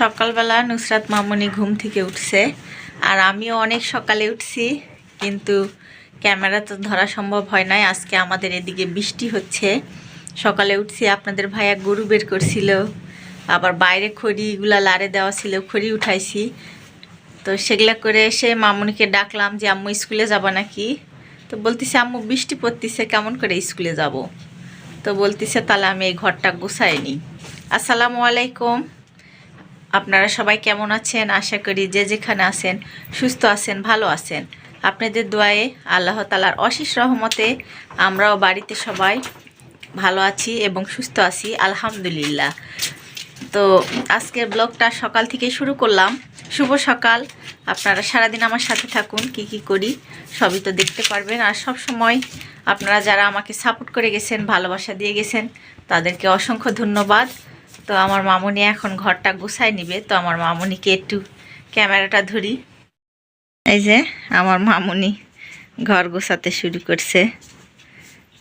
সকালবেলা নুসরাত মামুনি ঘুম থেকে উঠছে। আর আমিও অনেক সকালে উঠছি, কিন্তু ক্যামেরা তো ধরা সম্ভব হয় নাই। আজকে আমাদের এদিকে বৃষ্টি হচ্ছে। সকালে উঠছি, আপনাদের ভাইয়া গরু বের করছিল। আবার বাইরে খড়িগুলা লারে দেওয়া ছিল, খড়ি উঠাইছি। তো সেগুলা করে এসে মামুনিকে ডাকলাম যে, আম্মু, স্কুলে যাব নাকি? তো বলতেছে, আম্মু, বৃষ্টি পড়তেছে, কেমন করে স্কুলে যাব? তো বলতেছে, তাহলে আমি এই ঘরটা গুছাই নিই আসসালামু আলাইকুম। আপনারা সবাই কেমন আছেন? আশা করি যে যেখানে আছেন, সুস্থ আছেন, ভালো আছেন। আপনাদের দোয়ায়ে আল্লাহ তালার অশেষ রহমতে আমরাও বাড়িতে সবাই ভালো আছি এবং সুস্থ আছি, আলহামদুলিল্লাহ। তো আজকের ব্লগটা সকাল থেকে শুরু করলাম। শুভ সকাল। আপনারা সারাদিন আমার সাথে থাকুন, কি কি করি সবই তো দেখতে পারবেন। আর সব সময় আপনারা যারা আমাকে সাপোর্ট করে গেছেন, ভালোবাসা দিয়ে গেছেন, তাদেরকে অসংখ্য ধন্যবাদ। তো আমার মামুনি এখন ঘরটা গুছাই নিবে। তো আমার মামুনিকে একটু ক্যামেরাটা ধরি। এই যে আমার মামুনি ঘর গোছাতে শুরু করছে।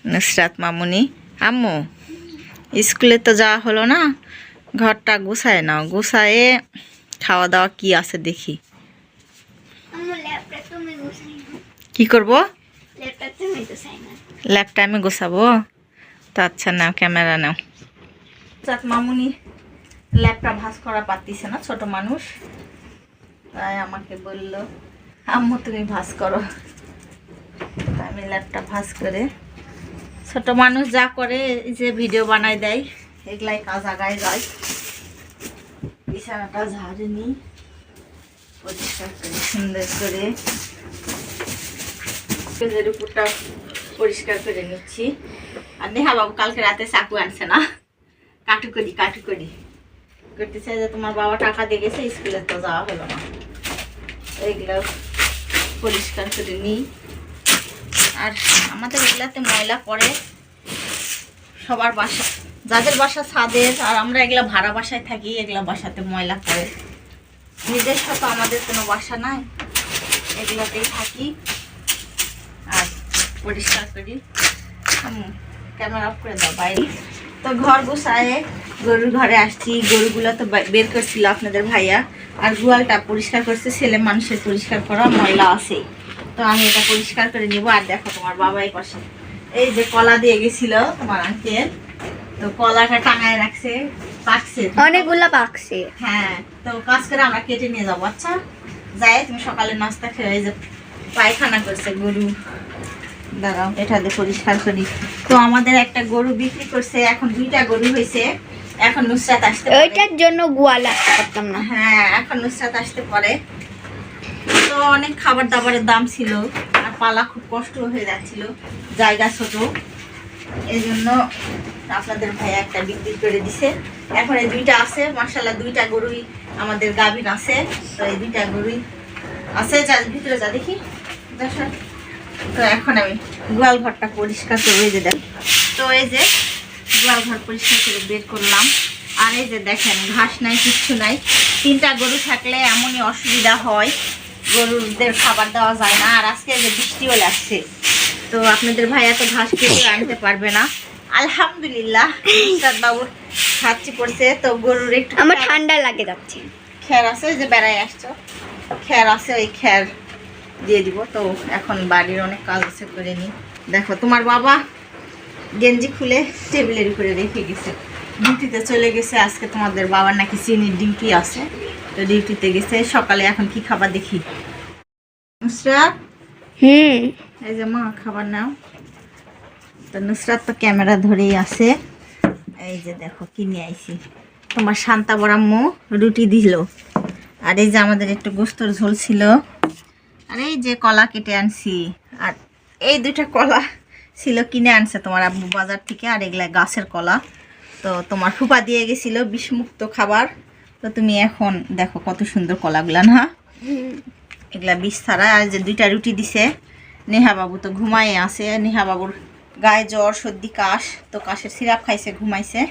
নুসরাত মামুনি আম্মু স্কুলে তো যাওয়া হলো না ঘরটা গুছায় নাও। গুছায়ে খাওয়া দাওয়া কি আছে দেখি। কি করব? ল্যাপটপ তুমি গুছাই না ল্যাপটা আমি গোছাবো? তো আচ্ছা নাও ক্যামেরা নাও। চাক মামুনি ল্যাপটা ভাস করা পারতিছে না, ছোট মানুষ। তাই আমাকে বলল, আম্মু, তুমি ভাস করো। আমি ল্যাপটা ভাস করে ছোট মানুষ যা করে যে ভিডিও বানাই দেয়, এগুলাই কাজ আগায় যায়। বিছানাটা ঝাড়ে নিই, পরিষ্কার করে, সুন্দর করে উপরটা পরিষ্কার করে নিচ্ছি। আর নেহা বাবু কালকে রাতে চাকু আনছে না। কাটু করি কাটু করি করতেছে যে তোমার বাবা টাকা দিয়ে গেছে, স্কুলে তো যাওয়া হলো না। এইগুলো পরিষ্কার করে নিই। আর আমাদের এগুলাতে ময়লা পড়ে। সবার বাসা, যাদের বাসা ছাদের, আর আমরা এগুলা ভাড়া বাসায় থাকি, এগুলা বাসাতে ময়লা পড়ে। নিজস্ব তো আমাদের কোনো বাসা নাই, এগুলাতেই থাকি। আর পরিষ্কার করি। ক্যামেরা অফ করে দাও, বাইরে। তো ঘর গুছায় গরুর ঘরে আসছি। গরুগুলো তো বের করছিল আপনাদের ভাইয়া। আর গোয়ালটা পরিষ্কার করছে ছেলে মানুষের পরিষ্কার করা ময়লা আছে। তো আমি এটা পরিষ্কার করে নিব। আর দেখো তোমার বাবাই পাশে। এই যে কলা দিয়ে গেছিল তোমার আঙ্কেল তো কলাটা টাঙায় রাখছে পাকছে। অনেকগুলা পাকছে। হ্যাঁ তো কাজ করে আমরা কেটে নিয়ে যাব। আচ্ছা যাই তুমি সকালে নাস্তা খেয়ে এই যে পায়খানা করছে গরু। দাঁড়াও এটা দিয়ে পরিষ্কার করি। তো আমাদের একটা গরু বিক্রি করছে এখন দুইটা গরু হয়েছে। এখন নুসরাত আসতে ওইটার জন্য গোয়াল আসতে পারতাম না। হ্যাঁ এখন নুসরাত আসতে পারে। তো অনেক খাবার দাবারের দাম ছিল আর পালা খুব কষ্ট হয়ে যাচ্ছিল জায়গা ছোট। এই জন্য আপনাদের ভাই একটা বিক্রি করে দিছে। এখন এই দুইটা আছে মার্শাল্লাহ দুইটা গরুই আমাদের গাভিন আছে। তো এই দুইটা গরুই আছে যা ভিতরে যা দেখি। সর। তো এখন আমি গোয়াল ঘরটা পরিষ্কার করে এই যে দেখ। তো এই যে গোয়াল ঘর পরিষ্কার করে বের করলাম। আর এই যে দেখেন ঘাস নাই কিচ্ছু নাই। তিনটা গরু থাকলে এমনই অসুবিধা হয়। গরুদের খাবার দেওয়া যায় না। আর আজকে যে বৃষ্টিও লাগছে তো আপনাদের ভাই এত ঘাস কেটে আনতে পারবে না। আলহামদুলিল্লাহ বাবুর খাচ্ছি পড়ছে। তো গরুর একটু আমার ঠান্ডা লাগে যাচ্ছে। খ্যার আছে যে বেড়ায় আসছো? খ্যার আছে ওই খ্যার দিয়ে দিব। তো এখন বাড়ির অনেক কাজ আছে করে নি দেখো তোমার বাবা গেঞ্জি খুলে টেবিলের উপরে রেখে গেছে। ডিউটিতে চলে গেছে। আজকে তোমাদের বাবার নাকি চিনির ডিউটি আছে। তো ডিউটিতে গেছে। সকালে এখন কি খাবার দেখি? নুসরাত? হুম। এই যে মা খাবার নাও। তো নুসরাত তো ক্যামেরা ধরেই আছে। এই যে দেখো কিনে আইছি। তোমার শান্তা বরাম্মু রুটি দিল। আর এই যে আমাদের একটু গোস্তর ঝোল ছিল। আর এই যে কলা কেটে আনছি, আর এই দুইটা কলা ছিল কিনে আনছে তোমার আব্বু বাজার থেকে, আর এগুলা গাছের কলা। তো তোমার ফুপা দিয়ে গেছিল বিষমুক্ত খাবার। তো তুমি এখন দেখো কত সুন্দর কলাগুলা, না? এগুলা বিষ ছাড়া আর যে দুইটা রুটি দিছে, নেহা বাবু তো ঘুমাই আছে। নেহা বাবুর গায়ে জ্বর, সর্দি, কাশ, তো কাশের সিরাপ খাইছে, ঘুমাইছে।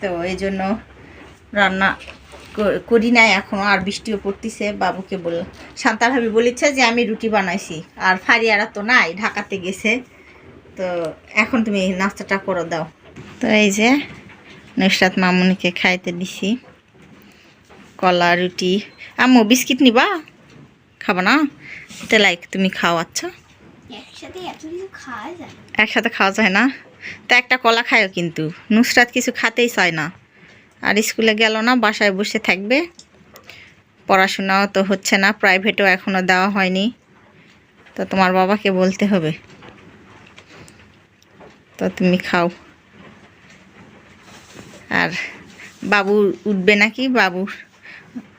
তো এই জন্য রান্না করি নাই এখনও আর বৃষ্টিও পড়তেছে বাবুকে বল শান্তা ভাবি বলেছে যে আমি রুটি বানাইছি আর ফারিয়ারা তো নাই ঢাকাতে গেছে তো এখন তুমি নাস্তাটা করে দাও। তো এই যে নুসরাত মামুনিকে খাইতে দিছি কলা রুটি। আম্মু বিস্কিট নিবা? খাব না? তেলাই তুমি খাও আচ্ছা। একসাথে কিছু খাওয়া যায় একসাথে খাওয়া যায় না? তা একটা কলা খায়ও কিন্তু নুসরাত কিছু খাতেই চায় না। আর স্কুলে গেল না, বাসায় বসে থাকবে। পড়াশোনাও তো হচ্ছে না প্রাইভেটও এখনও দেওয়া হয়নি। তো তোমার বাবাকে বলতে হবে। তো তুমি খাও। আর বাবু উঠবে নাকি? বাবু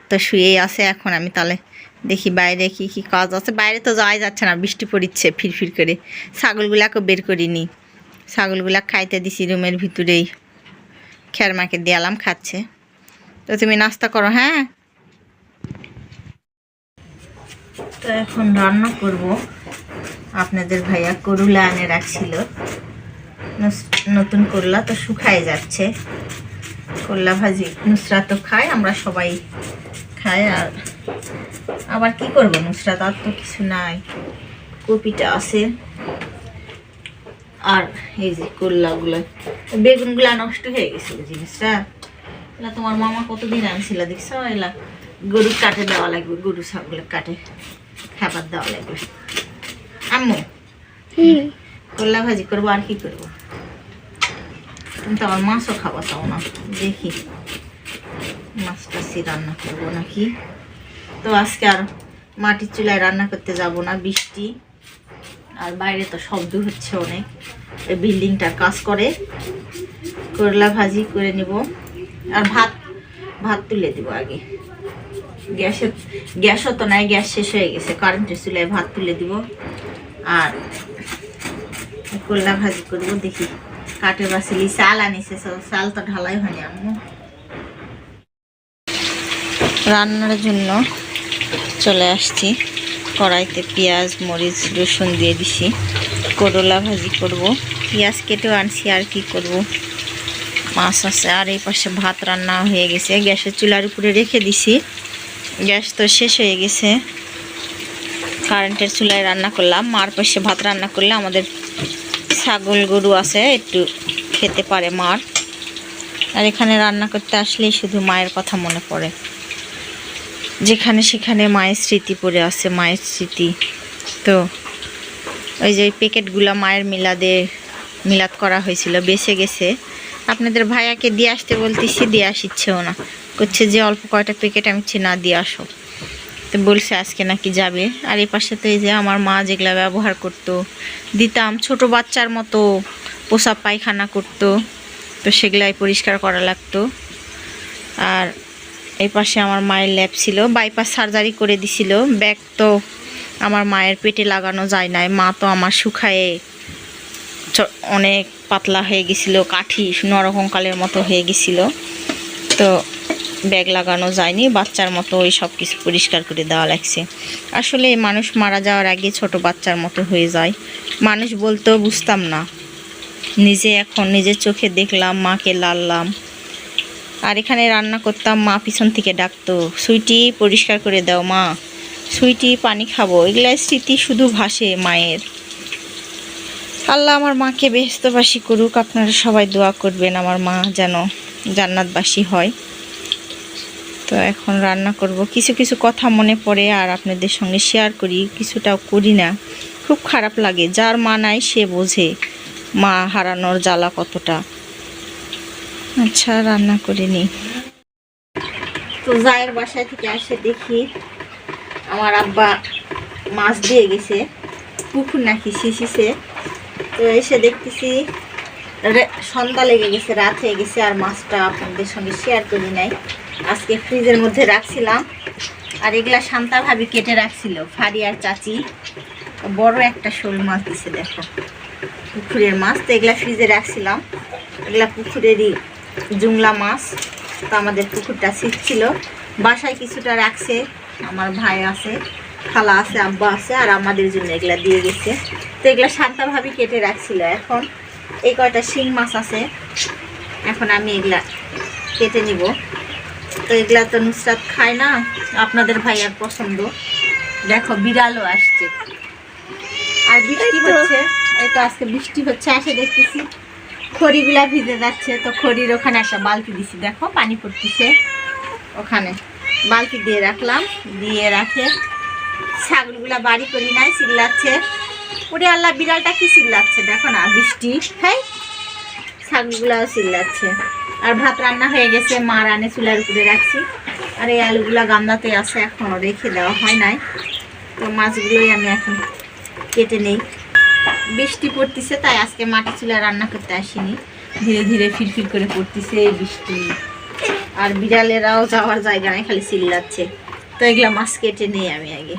তো শুয়েই আছে এখন, আমি তাহলে দেখি বাইরে কি কি কাজ আছে। বাইরে তো যাওয়াই যাচ্ছে না, বৃষ্টি পড়িচ্ছে ফিরফির করে। ছাগলগুলাকে বের করিনি। ছাগলগুলা খাইতে দিছি রুমের ভিতরেই। খেরমাকে দিয়ালাম, খাচ্ছে। তো তুমি নাস্তা করো হ্যাঁ? তো এখন রান্না করব। আপনাদের ভাইয়া করুলা আনে রাখছিল। নতুন করলা তো শুকায় যাচ্ছে। করলা ভাজি নুসরাত তো খায়, আমরা সবাই খাই। আর আবার কি করব? নুসরাত আর তো কিছু নাই। কপিটা আছে। আর এই যে করলাগুলো বেগুনগুলা নষ্ট হয়ে গেছিল জিনিসটা। এলা তোমার মামা কতদিন আনছিল দেখছ? এলা গরু কাটে দেওয়া লাগবে গরু ছাগলে কাটে খাবার দেওয়া লাগবে। আম্মু করলা ভাজি করব আর কি করব? তুমি তো আমার মাছও খাওয়া চাও না দেখি। মাছ টাছি রান্না করব নাকি? তো আজকে আর মাটির চুলায় রান্না করতে যাব না বৃষ্টি। আর বাইরে তো শব্দ হচ্ছে অনেক। এই বিল্ডিংটার কাজ করে। করলা ভাজি করে নিব। আর ভাত ভাত তুলে দিব আগে। গ্যাসে, গ্যাসও তো নাই, গ্যাস শেষ হয়ে গেছে। কারেন্টের চুলায় ভাত তুলে দিব। আর করলা ভাজি করব, দেখি। কাঠে বাসিলি চাল আনিছে চাল তো ঢালাই হয়নি আম্মু। রান্নার জন্য চলে আসছি। কড়াইতে পেঁয়াজ, মরিচ, রসুন দিয়ে দিছি। করলা ভাজি করব। পেঁয়াজ কেটেও আনছি, আর কি করব? মাছ আছে, আর এই পাশে ভাত রান্না হয়ে গেছে। গ্যাসের চুলার উপরে রেখে দিছি। গ্যাস তো শেষ হয়ে গেছে। কারেন্টের চুলায় রান্না করলাম। মার পাশে ভাত রান্না করলে আমাদের ছাগল গরু আছে, একটু খেতে পারে মার। আর এখানে রান্না করতে আসলেই শুধু মায়ের কথা মনে পড়ে। যেখানে সেখানে মায়ের স্মৃতি পড়ে আছে মায়ের স্মৃতি। তো ওই যে প্যাকেটগুলো মায়ের মিলাদে মিলাদ করা হয়েছিল, বেঁচে গেছে। আপনাদের ভাইয়াকে দিয়ে আসতে বলতেছি, দিয়ে আসিচ্ছেও না। করছে যে অল্প কয়টা প্যাকেট আমি না দিয়ে আসো। তো বলছে আজকে নাকি যাবে। আর এই পাশে তো এই যে আমার মা যেগুলা ব্যবহার করতো, দিতাম, ছোট বাচ্চার মতো পোষা পায়খানা করতো, তো সেগুলাই পরিষ্কার করা লাগতো। আর এই পাশে আমার মায়ের ল্যাব ছিল। বাইপাস সার্জারি করে দিছিল। ব্যাগ তো আমার মায়ের পেটে লাগানো যায় নাই। মা তো আমার শুকায়ে অনেক পাতলা হয়ে গেছিল। কাঠি নরকঙ্কালের মতো হয়ে গেছিল। তো ব্যাগ লাগানো যায়নি। বাচ্চার মতো ওই সব কিছু পরিষ্কার করে দেওয়া লাগছে। আসলে মানুষ মারা যাওয়ার আগে ছোট বাচ্চার মতো হয়ে যায়। মানুষ বলতেও বুঝতাম না। নিজে এখন নিজের চোখে দেখলাম, মাকে লাললাম। আর এখানে রান্না করতাম মা পিছন থেকে ডাকতো, সুইটি পরিষ্কার করে দাও মা, সুইটি পানি খাব। এগুলা স্মৃতি শুধু ভাসে মায়ের। আল্লাহ আমার মাকে বেহস্তবাসী করুক, আপনারা সবাই দোয়া করবেন আমার মা যেন জান্নাতবাসী হয়। তো এখন রান্না করব। কিছু কিছু কথা মনে পড়ে আর আপনাদের সঙ্গে শেয়ার করি, কিছুটাও করি না। খুব খারাপ লাগে, যার মা নাই সে বোঝে মা হারানোর জ্বালা কতটা। আচ্ছা রান্না করে নিই। তো জায়ের বাসায় থেকে আসে দেখি আমার আব্বা মাছ দিয়ে গেছে, পুকুর নাকি শিশিছে তো এসে দেখতেছি সন্ধ্যা লেগে গেছে, রাত হয়ে গেছে আর মাছটা আপনাদের সঙ্গে শেয়ার করি নাই। আজকে ফ্রিজের মধ্যে রাখছিলাম আর এগুলা শান্তা ভাবি কেটে রাখছিল ফাড়ি আর চাচি। বড় একটা শোল মাছ দিছে, দেখো। পুকুরের মাছ, তো এগুলা ফ্রিজে রাখছিলাম। এগুলা পুকুরেরই জুংলা মাছ। তো আমাদের পুকুরটা ছিল। বাসায় কিছুটা রাখছে। আমার ভাই আছে খালা আছে আব্বা আছে আর আমাদের জন্য এগুলা দিয়ে গেছে তো এগুলা শান্তাভাবে কেটে রাখছিল এখন। এই কয়টা শিং মাছ আছে এখন আমি এগুলা কেটে নিব। তো এগুলা তো নুসরাত খায় না আপনাদের ভাইয়ার পছন্দ। দেখো বিড়ালও আসছে। আর বৃষ্টি হচ্ছে এই তো আজকে বৃষ্টি হচ্ছে আসে দেখতেছি। খড়িগুলা ভিজে যাচ্ছে, তো খড়ির ওখানে একটা বালতি দিছি। দেখো, পানি পড়তেছে ওখানে। বালতি দিয়ে রাখলাম, দিয়ে রাখে। ছাগলগুলা বাড়ি করি নাই, চিল্লাচ্ছে। ওরে আল্লাহ, বিড়ালটা কি চিল্লাচ্ছে? দেখো না, বৃষ্টি। হ্যাঁ ছাগলগুলাও চিল্লাচ্ছে। আর ভাত রান্না হয়ে গেছে, মা রানে চুলার উপরে রাখছি। আর এই আলুগুলা গান্দাতে আছে এখনও রেখে দেওয়া হয় নাই। তো মাছগুলোই আমি এখন কেটে নেই। বৃষ্টি পড়তেছে, তাই আজকে মাটি চুলা রান্না করতে আসিনি। ধীরে ধীরে ফিরফির করে পড়তেছে বৃষ্টি। আর বিড়ালেরাও যাওয়ার জায়গা নেই, খালি চিল্লাচ্ছে। তো এগুলা মাছ কেটে নেই আমি আগে।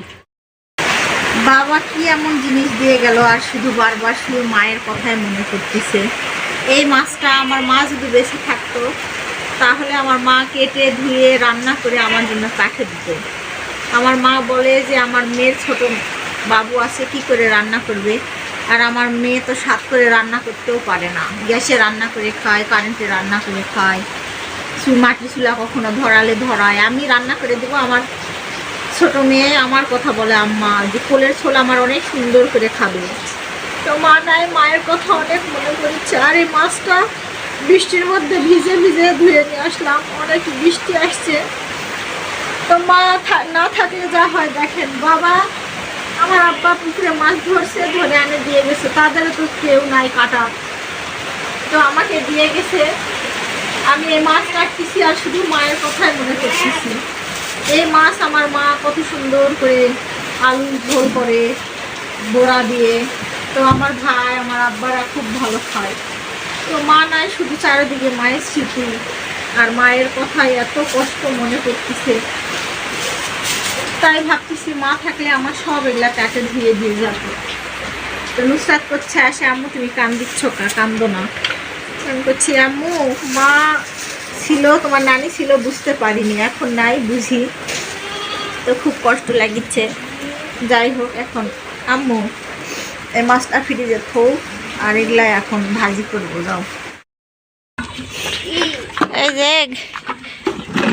বাবা কি এমন জিনিস দিয়ে গেল, আর শুধু বারবার শুধু মায়ের কথাই মনে করতেছে? এই মাছটা আমার মা যদি বেশি থাকতো, তাহলে আমার মা কেটে ধুয়ে রান্না করে আমার জন্য পাঠিয়ে দিত। আমার মা বলে যে, আমার মেয়ের ছোট বাবু আছে, কি করে রান্না করবে? আর আমার মেয়ে তো সাত করে রান্না করতেও পারে না। গ্যাসে রান্না করে খায় কারেন্টে রান্না করে খায়। মাটির চুলা কখনো ধরালে ধরায়। আমি রান্না করে দেবো, আমার ছোট মেয়ে আমার কথা বলে আম্মা, যে কোলের ছোলা আমার অনেক সুন্দর করে খাবে। তো মা নাই, মায়ের কথা অনেক মনে পড়ছে। আর এই মাছটা বৃষ্টির মধ্যে ভিজে ভিজে ধুয়ে নিয়ে আসলাম, অনেক বৃষ্টি আসছে। তো মা না থাকলে যা হয় দেখেন। বাবা আমার আব্বা পুকুরে মাছ ধরছে, ধরে এনে দিয়ে গেছে। তাদেরও তো কেউ নাই কাটা। তো আমাকে দিয়ে গেছে। আমি এই মাছ কাটতেছি আর শুধু মায়ের কথাই মনে করতেছি। এই মাছ আমার মা কত সুন্দর করে আলু ঝোল করে, বড়া দিয়ে। তো আমার ভাই, আমার আব্বারা খুব ভালো খায়। তো মা নাই, শুধু চারিদিকে মায়ের স্মৃতি। আর মায়ের কথাই এত কষ্ট মনে করতেছে। তাই ভাবতেছি, মা থাকলে আমার সব এগুলা কাটে ধুয়ে দিয়ে যাবে। তো নুসরাত করছে, আসে, আম্মু, তুমি কান দিচ্ছ কা? কান্দো না। আমি করছি আম্মু, মা ছিল, তোমার নানি ছিল, বুঝতে পারিনি, এখন নাই, বুঝি। তো খুব কষ্ট লাগিচ্ছে। যাই হোক, এখন, আম্মু, এই মাছটা ফ্রিজে থৌ আর এগুলা এখন ভাজি করব, যাও। এই যে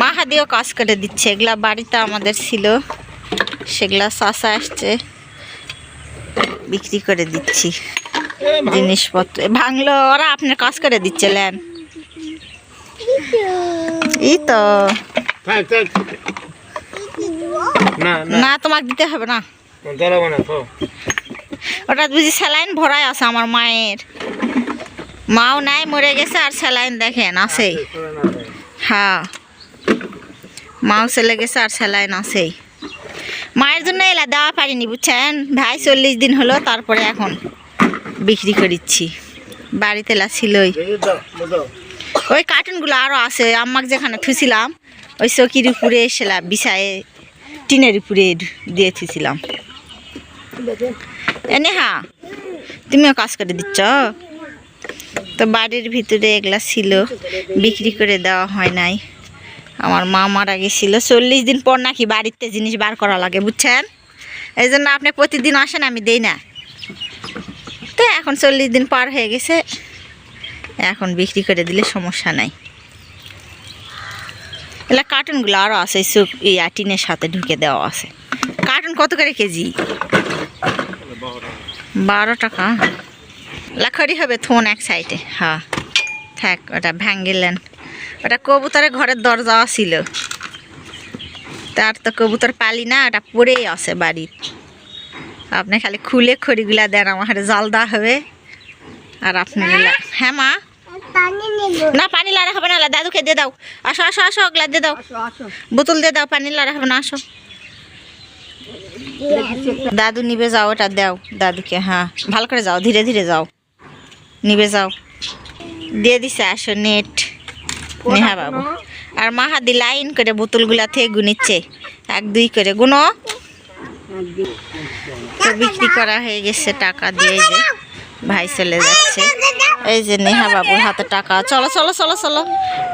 মাহা দিয়েও কাজ করে দিচ্ছে। এগুলা বাড়িতে আমাদের ছিল। সেগুলা চাষা আসছে। বিক্রি করে দিচ্ছি। জিনিসপত্র। ভাঙলো। ওরা আপনার কাজ করে দিচ্ছে ল্যান। এই তো। না তোমাকে দিতে হবে না। ওটা বুঝি স্যালাইন ভরাই আছে আমার মায়ের। মাও নাই মরে গেছে আর স্যালাইন দেখেন আছেই। হ্যাঁ। মাও চলে গেছে আর স্যালাইন আছেই মায়ের জন্য এলা দেওয়া পারিনি, বুঝছেন? ভাই চল্লিশ দিন হলো, তারপরে এখন বিক্রি করিচ্ছি। বাড়িতে এলা ছিলই। ওই কার্টুনগুলো আরও আছে, আম্মাকে যেখানে থুছিলাম ওই চকির উপরে এসেলাম বিছায়ে, টিনের উপরে দিয়ে থুছিলাম এনে হা তুমিও কাজ করে দিচ্ছ? তো বাড়ির ভিতরে এগুলা ছিল, বিক্রি করে দেওয়া হয় নাই। আমার মা মারা গেছিল। চল্লিশ দিন পর নাকি বাড়িতে জিনিস বার করা লাগে, বুঝছেন? এই জন্য আপনি প্রতিদিন আসেন, আমি দেই না। তো, এখন চল্লিশ দিন পার হয়ে গেছে। এখন বিক্রি করে দিলে সমস্যা নাই। এলা কার্টুনগুলো আরও আছে সুপ ইয়া টিনের সাথে ঢুকে দেওয়া আছে। কার্টুন কত করে কেজি? বারো টাকা। লাখড়ি হবে, থোন এক সাইডে হ্যাঁ থাক, ওটা ভাঙ্গিলেন। ওটা কবুতরের ঘরের দরজা ছিল। তার তো কবুতর পালি না ওটা পড়েই আছে বাড়ির। আপনি খালি খুলে খড়িগুলা দেন আমার জাল দেওয়া হবে। আর আপনি হ্যাঁ মা? না পানি লাড়া হবে না দাদুকে দিয়ে দাও। আসো আসো আসো ওগুলা দিয়ে দাও। বোতল দিয়ে দাও পানি লাড়া হবে না আসো। দাদু নিবে যাও ওটা দাও। দাদুকে হ্যাঁ। ভালো করে যাও ধীরে ধীরে যাও। নিবে যাও। দিয়ে দিছে আসো নেট। নেহা বাবু। আর মাহাদি লাইন করে বোতলগুলা থেকে গুনিচ্ছে এক দুই করে। গুনো। তো বিক্রি করা হয়ে গেছে টাকা দিয়ে যে ভাই চলে যাচ্ছে। এই যে নেহা বাবুর হাতে টাকা। চলো চলো চলো চলো।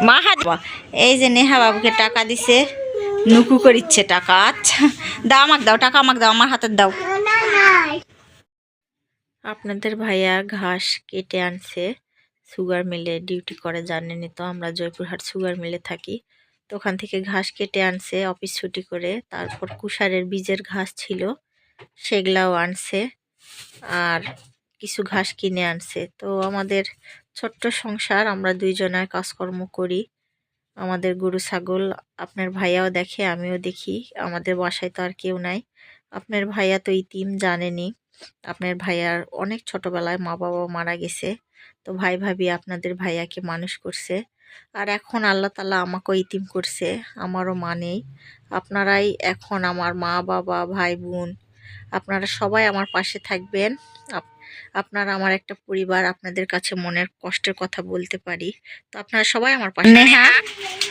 মা হাত এই যে নেহা বাবুকে টাকা দিছে। নুকু করিচ্ছে টাকা। আচ্ছা দাও আমাকে দাও টাকা আমাকে দাও আমার হাতে দাও। আপনাদের ভাইয়া ঘাস কেটে আনছে। সুগার মিলে ডিউটি করে জানেনি তো আমরা জয়পুরহাট সুগার মিলে থাকি। তো ওখান থেকে ঘাস কেটে আনছে, অফিস ছুটি করে। তারপর কুষারের বীজের ঘাস ছিল, সেগুলাও আনছে আর কিছু ঘাস কিনে আনছে। তো আমাদের ছোট্ট সংসার, আমরা দুইজনের কাজকর্ম করি। আমাদের গরু, ছাগল, আপনার ভাইয়াও দেখে, আমিও দেখি। আমাদের বাসায় তো আর কেউ নাই। আপনার ভাইয়া তো ইতিম জানেনি আপনার ভাইয়ার অনেক ছোটবেলায় মা বাবা মারা গেছে। তো ভাই ভাবি আপনাদের ভাইয়াকে মানুষ করছে। আর এখন আল্লাহ তালা আমাকেও ইতিম করছে আমারও মা নেই। আপনারাই এখন আমার মা বাবা ভাই বোন আপনারা সবাই আমার পাশে থাকবেন। আপনারা আমার একটা পরিবার আপনাদের কাছে মনের কষ্টের কথা বলতে পারি। তো আপনারা সবাই আমার পাশে নেহা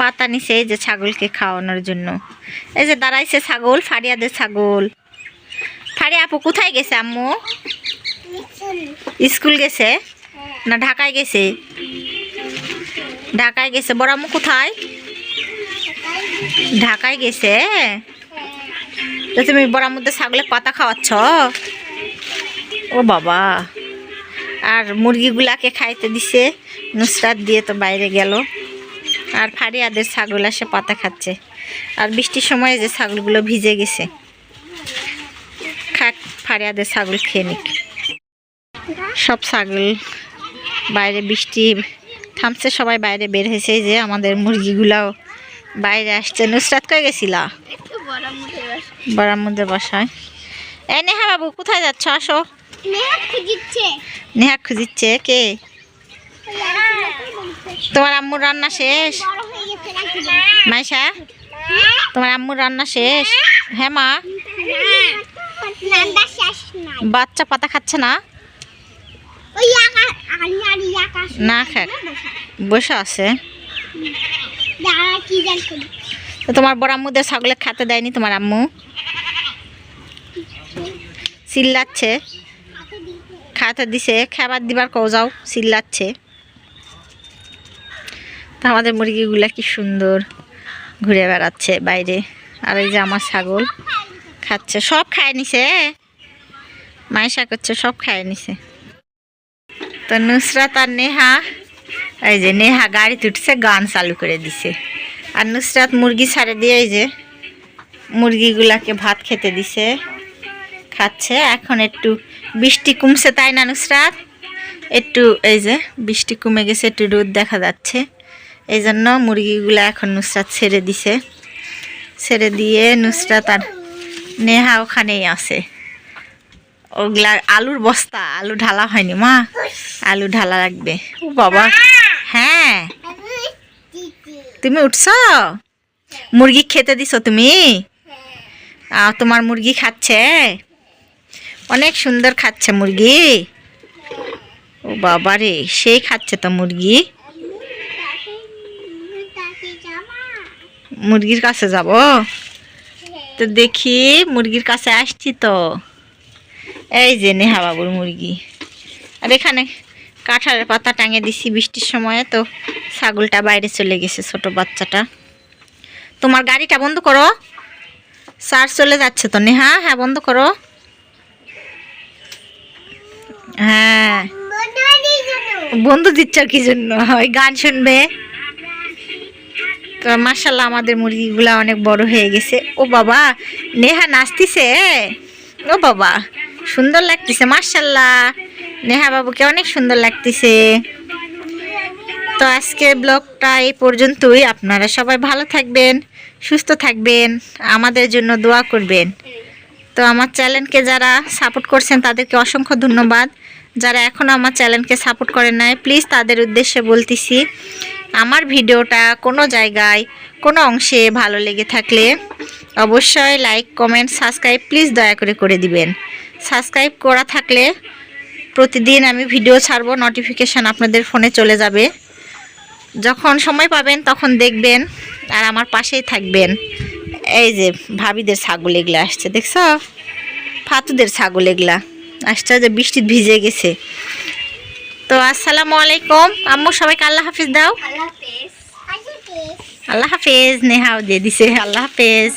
পাতা নিছে এই যে ছাগলকে খাওয়ানোর জন্য। এই যে দাঁড়াইছে ছাগল ফারিয়াদের ছাগল। ফারিয়া আপু কোথায় গেছে আম্মু? স্কুল গেছে? না, ঢাকায় গেছে। ঢাকায় গেছে। বড় আম্মু কোথায়? ঢাকায় গেছে? তো তুমি বড়ার মধ্যে ছাগলের পাতা খাওয়াচ্ছ? ও বাবা। আর মুরগিগুলাকে খাইতে দিছে। নুসরাত দিয়ে তো বাইরে গেল। আর ফারিয়াদের ছাগল আসে পাতা খাচ্ছে। আর বৃষ্টির সময় যে ছাগলগুলো ভিজে গেছে। খাক, ফারিয়াদের ছাগল খেয়ে নিক। সব ছাগল বাইরে বৃষ্টি থামছে সবাই বাইরে বের হয়েছে এই যে আমাদের মুরগিগুলাও বাইরে আসছে নুসরাত কয়ে গেছিলা মধ্যে বসায় এই নেহা বাবু কোথায় যাচ্ছ আসো নেহা খুঁজিচ্ছে কে তোমার আম্মুর রান্না শেষ হয়ে মাইশা তোমার আম্মুর রান্না শেষ হ্যাঁ মা বাচ্চা পাতা খাচ্ছে না ওই আকাশ আর আকাশ না খাক বসে আছে। তোমার বড় আম্মুদের ছাগলে খেতে দেয়নি তোমার আম্মু? চিল্লাচ্ছে। খাতে দিছে খাবার দিবার কও যাও চিল্লাচ্ছে। তা আমাদের মুরগিগুলা কি সুন্দর ঘুরে বেড়াচ্ছে বাইরে। আর এই যে আমার ছাগল খাচ্ছে সব খায় নিছে মাইশা করছে সব খায় নিছে। তো নুসরাত আর নেহা, এই যে নেহা গাড়ি তুটছে, গান চালু করে দিছে। আর নুসরাত মুরগি ছাড়ে দিয়ে এই যে মুরগিগুলাকে ভাত খেতে দিছে, খাচ্ছে। এখন একটু বৃষ্টি কমছে, তাই না নুসরাত? একটু এই যে বৃষ্টি কমে গেছে, একটু রোদ দেখা যাচ্ছে। এই জন্য মুরগিগুলো এখন নুসরাত ছেড়ে দিছে। ছেড়ে দিয়ে নুসরাত আর নেহা ওখানেই আছে। ওগুলা আলুর বস্তা, আলু ঢালা হয়নি মা। আলু ঢালা লাগবে। ও বাবা। হ্যাঁ। তুমি উঠছ? মুরগি খেতে দিছো তুমি? তোমার মুরগি খাচ্ছে? অনেক সুন্দর খাচ্ছে মুরগি। ও বাবা রে সেই খাচ্ছে তো মুরগি। মুরগির কাছে যাব? তো দেখি মুরগির কাছে আসছি তো। এই যে নেহা বাবুর মুরগি। আর এখানে কাঁঠালের পাতা টাঙিয়ে দিছি বৃষ্টির সময়ে, তো ছাগলটা বাইরে চলে গেছে ছোট বাচ্চাটা। তোমার গাড়িটা বন্ধ করো। স্যার চলে যাচ্ছে তো, নেহা? হ্যাঁ বন্ধ করো। হ্যাঁ। বন্ধু দিচ্ছ কি জন্য? ওই গান শুনবে। তো মার্শাল্লাহ আমাদের মুরগিগুলা অনেক বড় হয়ে গেছে। ও বাবা, নেহা নাচতিছে? ও বাবা। সুন্দর লাগতেছে মার্শাল্লাহ নেহা বাবুকে অনেক সুন্দর লাগতেছে। তো আজকে ব্লগটা এই পর্যন্তই। আপনারা সবাই ভালো থাকবেন, সুস্থ থাকবেন, আমাদের জন্য দোয়া করবেন। তো আমার চ্যানেলকে যারা সাপোর্ট করছেন, তাদেরকে অসংখ্য ধন্যবাদ। যারা এখনও আমার চ্যানেলকে সাপোর্ট করেন নাই, প্লিজ তাদের উদ্দেশ্যে বলতেছি, আমার ভিডিওটা কোনো জায়গায়, কোনো অংশে ভালো লেগে থাকলে অবশ্যই লাইক, কমেন্ট, সাবস্ক্রাইব প্লিজ দয়া করে করে দিবেন। সাবস্ক্রাইব করা থাকলে প্রতিদিন আমি ভিডিও ছাড়বো নোটিফিকেশান আপনাদের ফোনে চলে যাবে। যখন সময় পাবেন তখন দেখবেন আর আমার পাশেই থাকবেন। এই যে ভাবিদের ছাগল এগুলা আসছে দেখছ? ফাতুদের ছাগল এগুলা আসছে যে বৃষ্টি ভিজে গেছে। তো আসসালামু আলাইকুম। আম্মু সবাইকে আল্লাহ হাফিজ দাও। আল্লাহ হাফেজ। আল্লাহ হাফেজ নেহাও দিয়ে দিছে আল্লাহ হাফেজ।